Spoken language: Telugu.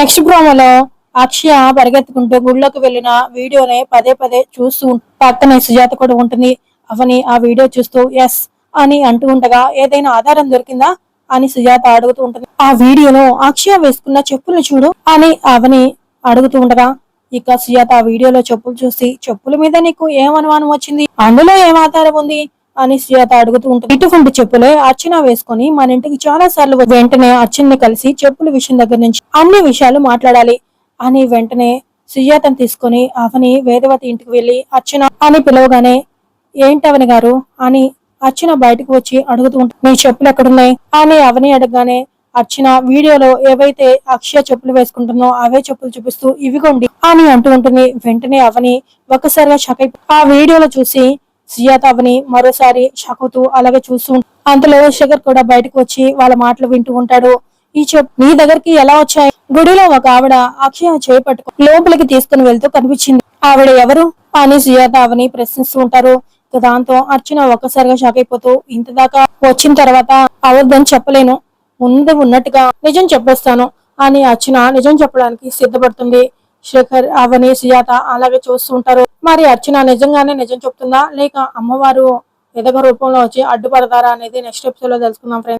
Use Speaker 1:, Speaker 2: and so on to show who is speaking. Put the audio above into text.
Speaker 1: నెక్స్ట్ ప్రోమోలో అక్షయ పరిగెత్తుకుంటూ గుళ్ళోకి వెళ్ళిన వీడియోని పదే పదే చూస్తూ పక్కనే సుజాత కూడా ఉంటుంది. అవని ఆ వీడియో చూస్తూ ఎస్ అని అంటూ ఉండగా ఏదైనా ఆధారం దొరికిందా? అని సుజాత అడుగుతూ ఉంటుంది. ఆ వీడియోలో అక్షయ వేసుకున్న చెప్పులు చూడు అని అవని అడుగుతూ ఉండగా ఇక సుజాత ఆ వీడియోలో చెప్పులు చూసి చెప్పుల మీద నీకు ఏం అనుమానం వచ్చింది? అందులో ఏం ఆధారం ఉంది? అని సుజాత అడుగుతూ ఉంటుంది. ఇటువంటి చెప్పులే అర్చన వేసుకొని మన ఇంటికి చాలా సార్లు వెంటనే అర్చనని కలిసి చెప్పుల విషయం దగ్గర నుంచి అన్ని విషయాలు మాట్లాడాలి అని వెంటనే సుజాతను తీసుకొని అవని వేదవతి ఇంటికి వెళ్ళి అర్చన అని పిలవగానే ఏంటవని గారు? అని అర్చన బయటకు వచ్చి అడుగుతూ ఉంటుంది. మీ చెప్పులు ఎక్కడున్నాయి? అని అవని అడగగానే అర్చన వీడియోలో ఏవైతే అక్షయ చెప్పులు వేసుకుంటుందో అవే చెప్పులు చూపిస్తూ ఇవిగోండి అని అంటూ ఉంటుంది. వెంటనే అవని ఒక్కసారిగా షాక్ ఆ వీడియోలో చూసి సుజాత మరోసారి షాక్ అలాగే చూస్తూ అంతలో శేఖర్ కూడా బయటకు వచ్చి వాళ్ళ మాటలు వింటూ ఉంటాడు. ఈ చెప్ నీ దగ్గరికి ఎలా వచ్చాయి? గుడిలో ఒక ఆవిడ అక్షయ చేపట్టుకు లోపలికి తీసుకుని వెళ్తూ కనిపించింది. ఆవిడ ఎవరు? అని సుజాత అవని ప్రశ్నిస్తూ ఉంటారు. దాంతో అర్చన ఒక్కసారిగా షాక్ అయిపోతూ ఇంత దాకా వచ్చిన తర్వాత అవద్దని చెప్పలేను. ఉంది ఉన్నట్టుగా నిజం చెప్పేస్తాను అని అర్చన నిజం చెప్పడానికి సిద్ధపడుతుంది. శేఖర్ అవని సుజాత అలాగే చూస్తూ ఉంటారు. మరి అర్చన నిజంగానే నిజం చెప్తుందా? లేక అమ్మవారు ఎదగ రూపంలో వచ్చి అడ్డుపడతారా అనేది నెక్స్ట్ ఎపిసోడ్లో తెలుసుకుందాం ఫ్రెండ్స్